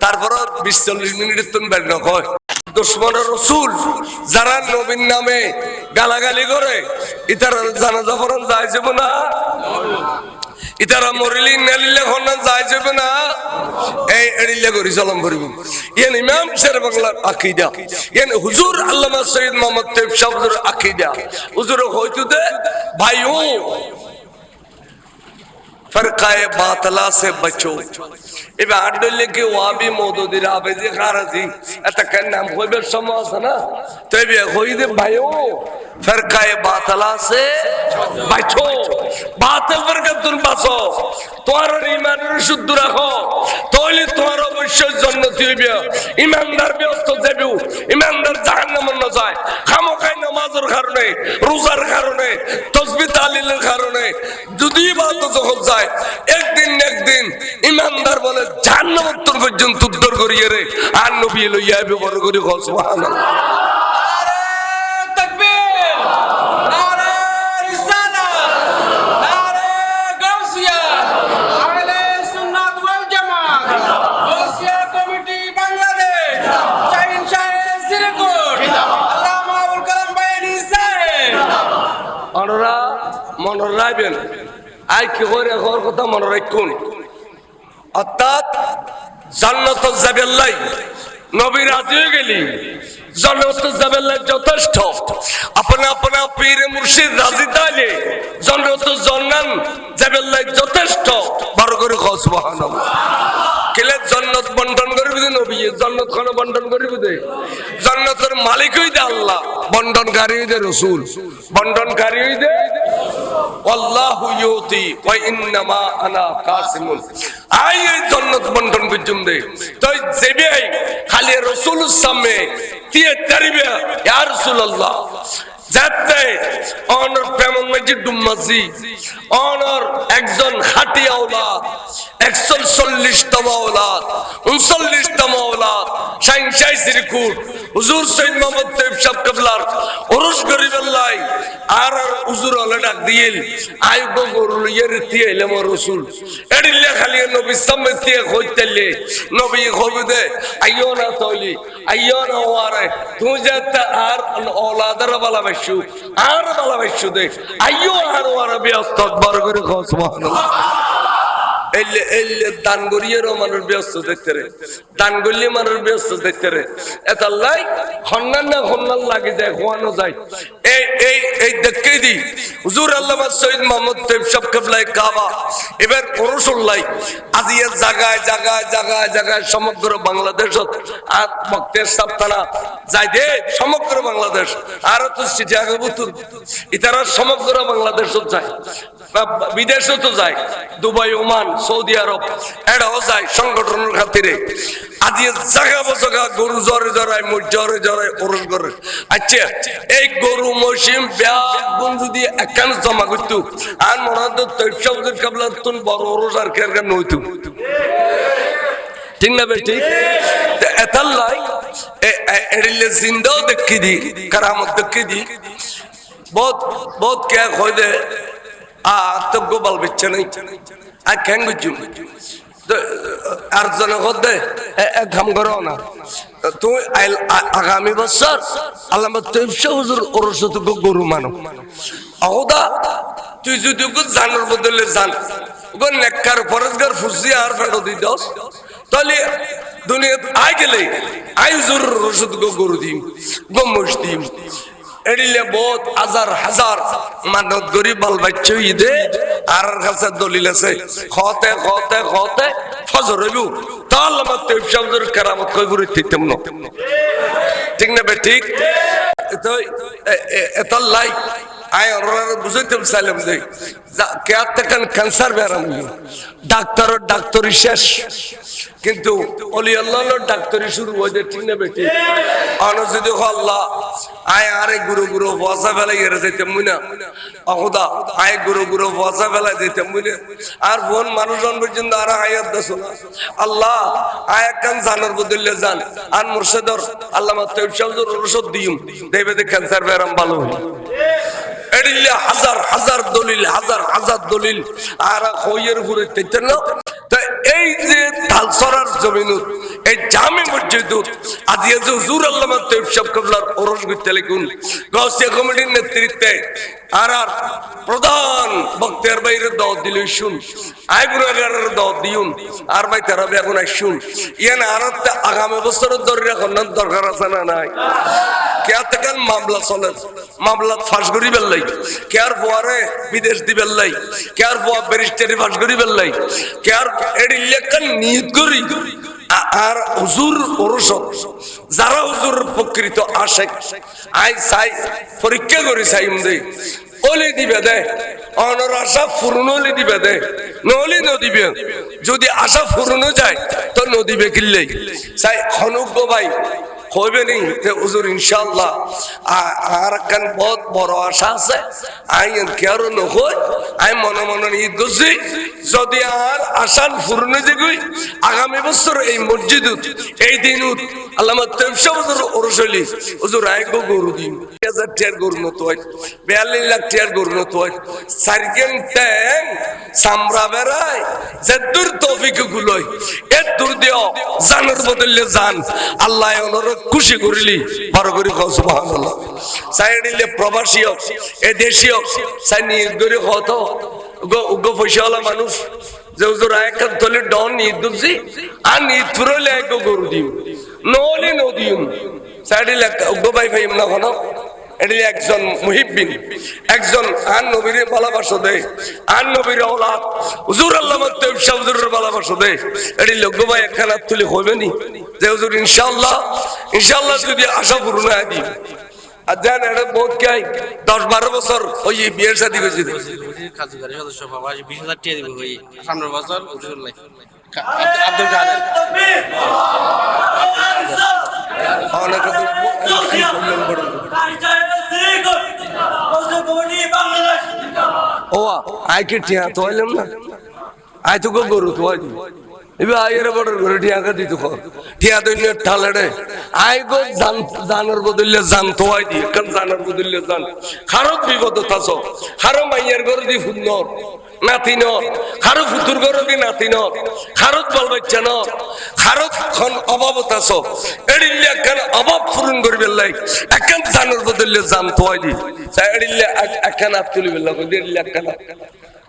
তারপর বিশ চল্লিশ যারা নবীন নামে গালাগালি করে ইতার জানাজা পড়ান যায় যাব না। ইতারা মরিলি নালিলে খন্না যাই যাবে না। এই এড়িলে করি চলম করিব। ইয়ান ইমাম শের বাংলার আকিদা। ইয়ান হুজুর আল্লামা সৈয়দ মোহাম্মদ তৈব হুজুর আকিদা। হুজুর হয়তো দে ভাইও ফরকায়ে বাতলা সে বচো এবে আডলে কি ওয়াবি মওদুদির আবে আবেজি খারাজি এটা কেন নাম কইবে সমাজ না তবে হইদে ভাইও ফরকায়ে বাতলা সে বচো বাতিল ফরকা তুর বাঁচো তোমার ইমানের শুদ্ধ রাখো তাহলে তোর অবশ্যই জন্নতি হইবে ইমানদার ব্যস্ত যাবে ইমানদার জাহান্নামে না যায় নামাজের কারণে, রোজার কারণে, তসবি তালিলের কারণে, যদি বাদ যখন যায়, একদিন একদিন ইমানদার বলে, জাহান্নাম পর্যন্ত উদ্ধার করিয়ে রে। আর নবী লইয়া ব্যবহার করি খস মনে রাখবেন আই কি করে ঘর কথা মনে রাখুন অর্থাৎ জান্নাত যাবে নবী রাজি হয়ে গেলি। জান্নাত যাবেল্লাই যথেষ্ট। আপনা আপনা পীর মুর্শিদ রাজি তাইলে জান্নাত জান্নান যাবেল্লাই যথেষ্ট। বড় করে খাও সুবহানাল্লাহ। কেলে জন্নত বন্টন করবি দে নবী? জন্নত খান বন্টন করবি দে জন্নতের মালিকই দে আল্লাহ, বন্টনকারী দে রসুল। বন্টনকারী দে আল্লাহু ইউতি ওয়া ইন্নামা আনা কাসিমুন। আই এই জন্নত বন্টন বিজুম দে। তো জেবে খালি রসুল সামনে তিয়ে তারিবে ইয়া রাসূলুল্লাহ। যাতে অনর প্রেমন মাঝি ডুম্মাজি, অনর একজন খাটি আওলাদ, একশো চল্লিশতম আওলাদ, উনচল্লিশতম আওলাদ সাইন সাই সিরিকুট, হুজুর সৈয়দ মোহাম্মদ তৈব সাহেব কাবলার ওরস গরিবাল্লাই আর আর হুজুর হলে ডাক দিয়েল আয়ুব গরু লইয়া রীতি এলে মো রসুল। এডিলে খালি নবী সামনে দিয়ে কইতেলে নবী কবি দে আইও না তৈলি আইও না ওয়ারে, তুই যাতে আর ওলাদের ভালোবাসু, আর ভালোবাসু দে। আইও আর সুবহানাল্লাহ। এলে এলে মানুষ ব্যস্ত দেখতে রে। মানুষ ব্যস্ত দেখতে রে। লাই না লাগে যায় যায়। এই এই এই দেখতে দি। হুজুর আল্লামা সৈয়দ মোহাম্মদ তৈব সব কেবলাই কাবা। এবার পরশুল্লাই আজি এর জায়গায় জায়গায় জায়গায় জায়গায় সমগ্র বাংলাদেশত আর বক্তের সাপ্তানা যাই দে সমগ্র বাংলাদেশ আর তো ইতারা সমগ্র বাংলাদেশত যায়, বা বিদেশও তো যায়, দুবাই, ওমান, সৌদি আরব এটাও যায় সংগঠনের খাতিরে। আজি জায়গা বসগা গরু জ্বরে জড়ায় মুখ জ্বরে জড়ায় ওরস করে আচ্ছা এই গরু মসিম ব্যাগুন যদি একান জমা করতো, আর মনে হতো তৈফসাবুদের কাবলা তুন বড় ওরস আর কে আর নইতো। ঠিক না বেটি? এতার লাই এড়িলে জিন্দাও দেখি দি, কারামত দেখি দি। বহুত বহুত কে কই দে, আ, তো গোপাল বিচ্ছে নাই। আর কেন বুঝছু আর জন দে কাম করো না। তুই আইল- আগামী বছর আল্লাহ তৈবশা হুজুর ওরস তো গরু মানো। অহদা, তুই যদি জানার বদলে জান নেককার ফরজগার ফুসি আর ফেরত দি দস তাহলে দুনিয়া আই গেলে, আই হুজুর রসদ গো গরু দিম গমস দিম। এডিলে বহুত হাজার হাজার মানত গরিব বাল বাচ্চা ঈদে, আর কাছে দলিল আছে, খতে খতে খতে ফজর হইব। তাহলে আমার তেব শব্দের কেরামত কই ঠিক না বে ঠিক? তো এত লাইক আয় ওরা বুঝাইতাম চাইলাম যে কেয়ার থেকে ক্যান্সার বেড়াম ডাক্তার ডাক্তারি শেষ। কিন্তু অলি আল্লাহ ডাক্তারি শুরু হয়ে যায়, ঠিক না বেটি? অনজিদ আল্লাহ। আয় আরে গুরু গুরু বসা ফেলাই গেলে যেতে মুই না। অহদা, আয় গুরু গুরু বসা ফেলাই যেতে মুই না। আর ফোন মানুষজন পর্যন্ত আর আয়াত আল্লাহ, আয় কান জানার বদলে যান। আর মুর্শিদর আল্লাহ তৈব ওষুধ দিম দেবে দে ক্যান্সার ব্যারাম ভালো হই হাজার দলিল দলিল। এই যে তালসরার জমিনুত এই জামে মসজিদুত আজ এই যে হুজুর আল্লামা তৈব সাহেব কবলার ওরস করতে লিখুন গাউসিয়া কমিটির নেতৃত্বে আর আর প্রধান বক্তের বাইরে দাওয়াত দিল শুন আই গুণাগারের দাওয়াত দিউন, আর ভাই তারা এখন আই শুন ইয়ান আর আগামী বছরের দরে এখন দরকার আছে না নাই? কেয়ার থেকে মামলা চলে? মামলা ফাঁস করি বেললাই। কেয়ার পরে বিদেশ দি বেললাই? কেয়ার পর ব্যারিস্টারি ফাঁস করি বেললাই? কেয়ার এর ইলেকশন নিয়ত করি? আর হুজুর ওরস যারা হুজুর প্রকৃত আশেক, আই চাই, পরীক্ষা করি চাই ওলে দিবে দে, অনর আশা হলে দিবে দে, নহলে নদিবে যদি আশা ফুরনো যায়, তো নদীবে কিল্লেই। চাই হনুক ভাই হইবে যে হুজুর, ইনশাআল্লাহ, আ- আর আশা আছে। আই কেয়ারও নকই, আই মনে মনে ঈদ করছি। যদি আর আশান পূর্ণ যে গই আগামী বছর এই মসজিদত, এই দিনত আল্লামা তেমশা বছর ওরসলি হুজুর, আই গরু দিন। হাজার টিয়ার গরু নত হয়, বিয়াল্লিশ লাখ টিয়ার গরু নত হয়। সার্গেন ট্যাং সামরা বেড়ায় যে দূর তৌফিক গুলোই এর দূর দিও জান আল্লাহ ওনার খুশি করিলি। বড় করি কও, সুবহানাল্লাহ। সাইডিলে প্রবাসী হোক, এ দেশীয় সাই নিজ করে গো গো পয়সাওয়ালা মানুষ, যে হুজুর আয়াত তলে ডন নিদ দুজি আর নিদ ফুরলে এক গরু দিম নলি নদিম সাইডিলে গো ভাই ভাই না কোন এটি একজন মুহিব্বিন, একজন আন নবীর ভালোবাসো দে আন নবীর ওলাদ হুজুর আল্লাহ মত্তব হুজুরের ভালোবাসো দে। এটি লগ্ন ভাই একখানা তুলে হবে নি। যে হুজুর ইনশাআল্লাহ ইনশাআল্লাহ যদি আশা পূরণ হয় দিই আর জান এটা বহুত কে দশ বারো বছর ওই বিয়ের সাথে গেছি ওজির কার্যকারী সদস্য বাবা বিশ হাজার টাকা দিব ওই সামনের বছর আব্দুল কাদের? ও আই কে টিয়া তো না। আই তো গরু তো। এবার আইয়ের বড় গরু টিয়া কা দিত কর। টিয়া তো ঠালেড়ে আই গো জান, জানার বদলে জান তো দি কান জানার বদলে জান। খারত বিপদ তাস খারো মাইয়ের গরু দি ফুন্নর নাতি ন খারো ফুতুর গরু দি নাতি ন খারত বল বাচ্চা ন খারত খন অভাবত আস এড়িল্লে কেন অভাব পূরণ করবে লাই বদলে জান তো আই দি এড়িল্লে একান আপ তুলি বেলা কই এড়িল্লে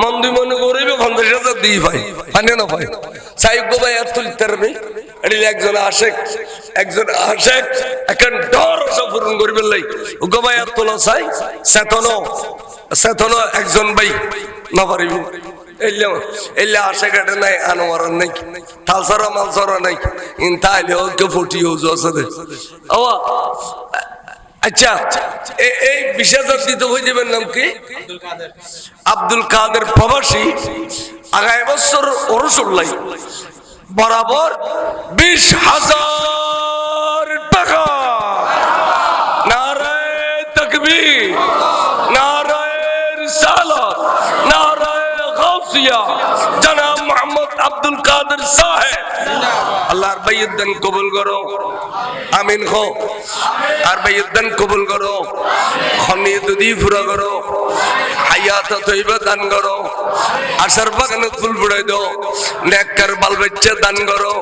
মন দুই মনে গরিবে পঞ্চাশ হাজার দিয়ে পাই পানে না পাই চাই ভাই, আর তুলতে পারবে? একজন আশেক একজন আশেক এখন ডর পূরণ করবে লাই। গোবাই আর তোলা চাই? চেতন চেতন একজন ভাই, না পারিব। এলে এলে আশে কাটে নাই আনোয়ার নাই। থালসারা মালসারা নাই। ইন তাইলে ওকে ফুটি হউজ আছে ও আচ্ছা এই বিশেষ দিতে হয়ে যাবেন নাম কি? আব্দুল কাদের প্রবাসী, আগামী বছর ওরসুল্লাই বরাবর বিশ হাজার টাকা। নারায় তকবীর, নারায় রিসালাত নারায় মোহাম্মদ আব্দুল কাদের সাহেব। আল্লাহর বাইয়ুদ্দান কবুল করো। আমিন খো আর বাইয়ুদ্দান কবুল করো। খনিয়ত দি ফুরা করো। হায়াত তৈবা দান করো। আশার বাগানে ফুল ফুড়াই দাও। নেককার বাল বাচ্চা দান করো।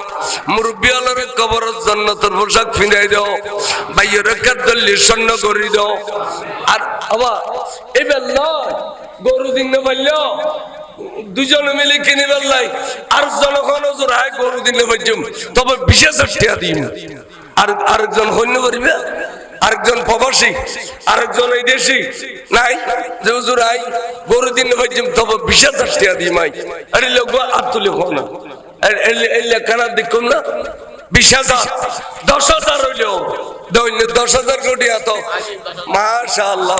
মুরব্বী আলোর কবরের জন্য তোর পোশাক ফিরাই দাও। বাইয়ের কাদ্দল্লি স্বর্ণ করি দাও। আর আবার এবার নয় গরু দিন না দুজনে মিলে কিনে ফেললাই। আর জনগণ জোড়ায় গরু দিনে পাইছুম তবে বিশেষ টিয়া দিন। আর আরেকজন হন্য করিবে আরেকজন প্রবাসী? আরেকজন এই দেশি? নাই? যে হুজুর আই গরু দিনে পাইছুম তবে বিশেষ টিয়া দিই মাই। আরে লোক আর তুলে হো না। এই লেখানা দেখুন না? বিশ হাজার। দশ হাজার হইল দৈনিক দশ হাজার কোটি এত। মাশা আল্লাহ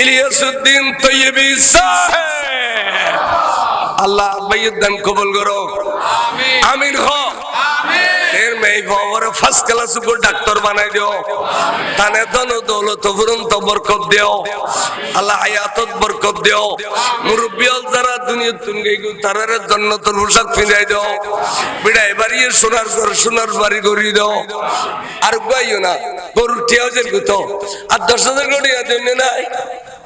ইলিয়াসউদ্দিন তৈয়বী আল্লাহ বাইদান কবুল করো। আমিন। হ। এর মেয়ে বাবার ফার্স্ট ক্লাস উপর ডাক্তার বানাই দিও। তানে দন দৌলত ফুরন্ত বরকত দিও। আল্লাহ হায়াতত বরকত দিও। মুরব্বিয়াল যারা দুনিয়া তুঙ্গে গু তারার জন্নতর পোশাক ফিরাই দিও। বাড়ি সোনার ঘর সোনার বাড়ি গড়ি দিও। আর গাইও না। গরু টিয়াও যে গুতো। আর দশ হাজার কোটি জন্য নাই।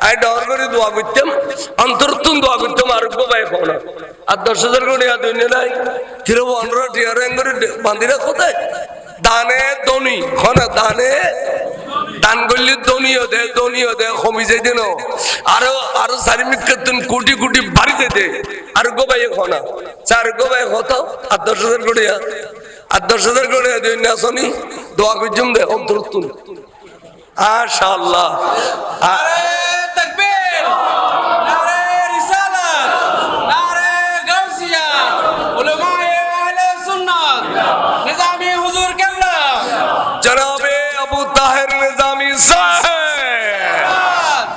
আই ডর করে দোয়া করতাম, অন্তরতুন দোয়া করতাম, আর বাই ফোন আর দশ হাজার কোটি জন্য নাই। তিরো পনেরো টিয়ার করে কোথায় দানে দনি হনা দানে। দান করলে দনিও দে দনিও দে, কমি যাই দেন আরও আরও চারি মিটকেতন কোটি কোটি বাড়িতে দে আর গোবাই খনা চার গোবাই কত আর দশ হাজার কোটি আর দশ হাজার কোটি দিন আসনি দোয়া করছুম দে আশাআল্লাহ। নারে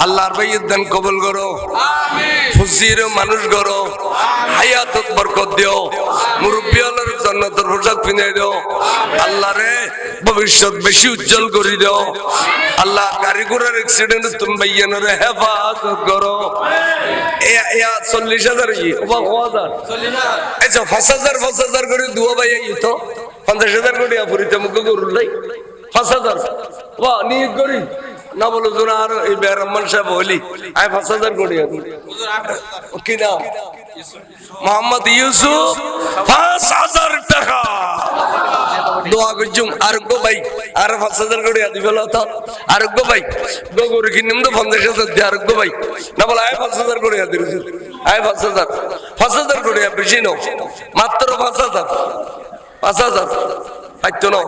আল্লাহর বাইদান কবুল করো। আমিন। ফুসির মানুষ গরো হায়াতত বরকত দিও। মুরব্বী হলের জান্নাতের পোশাক পিনাই দিও। আল্লাহ রে ভবিষ্যৎ বেশি উজ্জ্বল করে দিও। আল্লাহ গাড়ি ঘোড়ার অ্যাক্সিডেন্ট তুমি বাইয়ানের হেফাজত করো। এ- এয়া চল্লিশ হাজার ই ওবা ক হাজার। আচ্ছা পাঁচ হাজার পাঁচ হাজার করে দুয়া বাইয়া তো। পঞ্চাশ হাজার করে ফুরিতে মুখ গরুর লাই। পাঁচ হাজার। বা নিয়োগ করি। না বলো তোরা আর এই বেরহমান সাহেব হলি আয় পাঁচ হাজার হুজুর আপনি কি নাম? মোহাম্মদ ইউসুফ। পাঁচ হাজার টাকা। দোয়া করছুম। আর গো ভাই, আর পাঁচ হাজার করে ফেলো তো। আর গো ভাই, গো গরু কিনিম তো পঞ্চাশ হাজার দিয়ে। আর গো ভাই, না বলে আয় পাঁচ হাজার করে আদি আয় পাঁচ হাজার। পাঁচ হাজার করে বেশি নাও। মাত্র পাঁচ হাজার। পাঁচ হাজার। পাইতো নাও।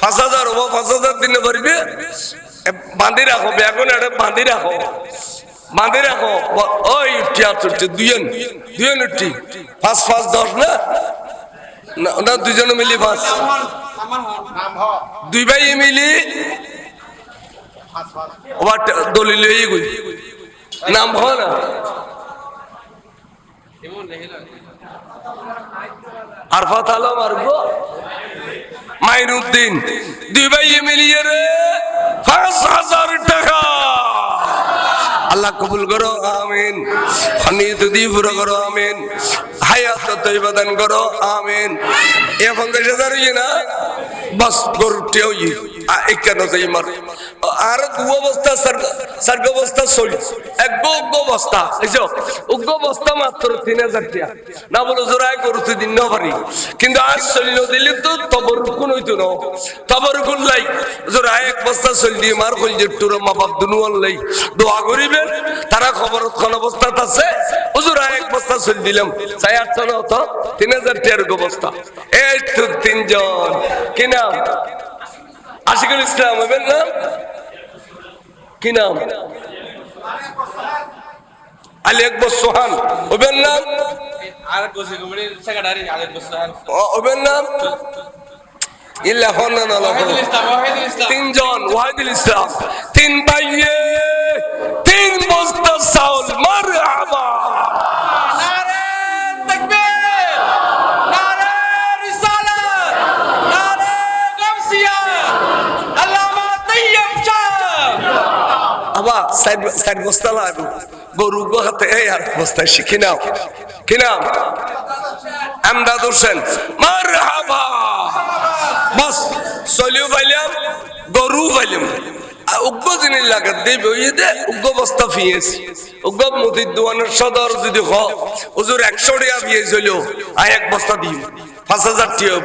পাঁচ হাজার হব, পাঁচ হাজার দিনে পারবে বাঁধি রাখো বেগুন এটা বাঁধি রাখো। বাঁধে রাখো ওই টিয়া চলছে দুজন দুজন উঠি পাঁচ পাঁচ দশ না? না দুজনে মিলি পাঁচ দুই ভাই মিলি ওবার দলিল নাম হ না? আর গো? মাইনুদ্দিন দুই ভাই মিলিয়ে রে, পাঁচ হাজার টাকা। আল্লাহ কবুল করো, আমিন। হানিত দি পুরো করো, আমিন। হায়াত তৈবাদান করো, আমিন। এখন দেশে দাঁড়িয়ে না, বাস গরুটিও ই যাই মার? আর দু অবস্থা সার্গ অবস্থা চলি। এক উগ্র অবস্থা, বুঝছ? উগ্র অবস্থা মাত্র তিন হাজার টিয়া। না বলো জোড়ায় গরুতে দিন না পারি। কিন্তু আজ চলি দিলে তো তবর কোন হইতো না। তবর কোন লাই জোড়ায় এক বস্তা চলি দিয়ে মার কইল যে টুর মা বাপ দুনুয়াল লাই দোয়া করিবেন, তারা খবর কোন অবস্থাত আছে। হুজুরা এক বস্তা চলি দিলাম। চাই আটশো না তো তিন হাজার টিয়ার অবস্থা এই তো তিনজন। কি নাম আশিকুল ইসলাম হবেন নাম? কি নাম? আলী আকবর সোহান হবেন নাম? আর গোসি কমিটির সেক্রেটারি আলেক বসর ও- হবেন নাম? তিনজন ওয়াহিদুল ইসলাম। তিন ভাইয়ে তিন বস্তা চাউল মার নারে সাইড বস্তা লাগবে গরু গো হাতে, এই আর বস্তা শিখি নাও কি নাম? আমদাদ বাস, চলিও পাইলাম গরু পাইলাম। উগ্র জিনিস লাগে দেব, ওই দে উগ্র বস্তা ফিয়েছি। উগ্র মুদির দোয়ানের সদর যদি হুজুর একশো টাকা ফিয়েছিল আয় এক বস্তা দিই পাঁচ হাজার হব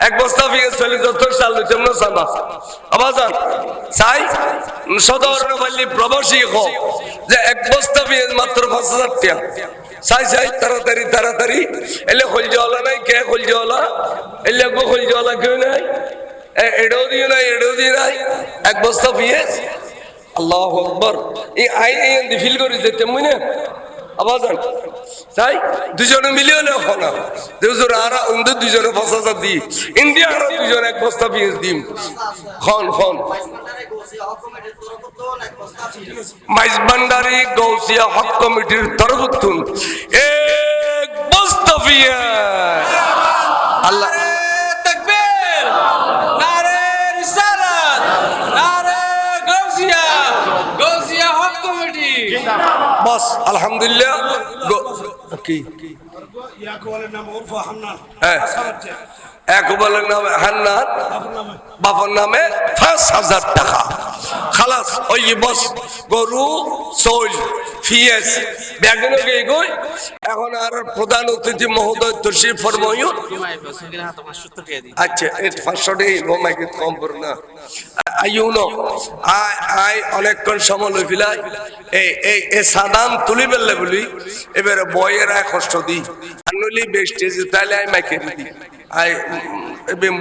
এক বস্তা পেঁয়াজ চলে যত সাল হইতাম না। সাবা আবাজান চাই, সদর পারলি প্রবাসী হোক, যে এক বস্তা পেঁয়াজ মাত্র পাঁচ হাজার টাকা। চাই চাই, তাড়াতাড়ি তাড়াতাড়ি। এলে খলজওয়ালা নাই, কে খলজওয়ালা এলে গো খলজওয়ালা কেউ নাই? এ- এটাও দিয়ে নাই এটাও দিয়ে নাই। এক বস্তা পেঁয়াজ আল্লাহ আকবর। এই আই এই ফিল করে যেতে মুই তাই দুজনে মিলিয়ে না দুজন আর অন্ধ দুজনে পাঁচ হাজার দি ইন্ডিয়া আরও দুজন এক বস্তা পেঁয়াজ দিম। খন খন। মাইজ গৌসিয়া হক কমিটির তরফতুন এক বস্তা পেঁয়াজ। আল্লাহ আলহামদুলিল্লাহ। কি? হান্নান হ্যাঁ। আসামাচ্ছে এক বলের নামে হান্নাত বাবার নামে পাঁচ হাজার টাকা। খালাস, ওই বস, গরু চৈল ফিয়েস। ব্যাগনে গিয়ে গই এখন আর প্রধান অতিথি মহোদয় টাকা দিই আচ্ছা এটা পাঁচশো টাকা গো মাইকে কম করে না। IU no. আই আই অনেকক্ষণ সময় লই ফিলাই। এই এই এ সাদাম তুলি বেললে বলি, এবারে বয়ের আয় কষ্ট দি আর নইলে বেস্টে যে তাহলে আই মাইকে দি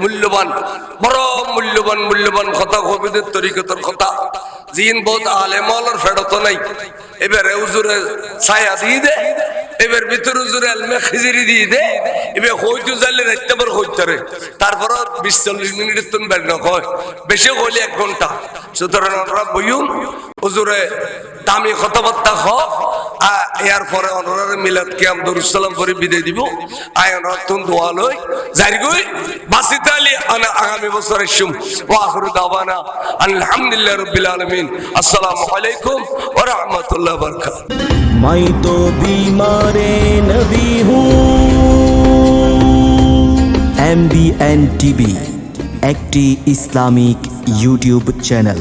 মূল্যবান, বড় মূল্যবান মূল্যবান কথা কবিদের তরিকতর কথা। জিন বহুত আলেমলর ফেরত নাই। এবারে উজুরে ছায়া দিয়ে দে, এবার ভিতর উজুরে আলমে খিজিরি দিয়ে দে এবার হইতো জানলে রাখতে পার হইতারে তারপর বিশ চল্লিশ মিনিটের তুমি বের নয় বেশি হইলে এক ঘণ্টা। সুতরাং আমরা বইউন হুজুরে দামি কথাবার্তা হ আ- এর পরে অনরারে মিলাদ কিয়াম দরুসালাম করে বিদায় দিব আয় অনর তুন দোয়া লই জারি গই বাসিত আলী আনা আগামী বছর এসুম ওয়া আখিরু দাওয়ানা আলহামদুলিল্লাহ রাব্বিল আলামিন আসসালামু আলাইকুম ওয়া রাহমাতুল্লাহি ওয়া বারাকাতুহু मैं तो बीमार नबी हूँ एम बी एन टीवी একটি ইসলামিক ইউটিউব চ্যানেল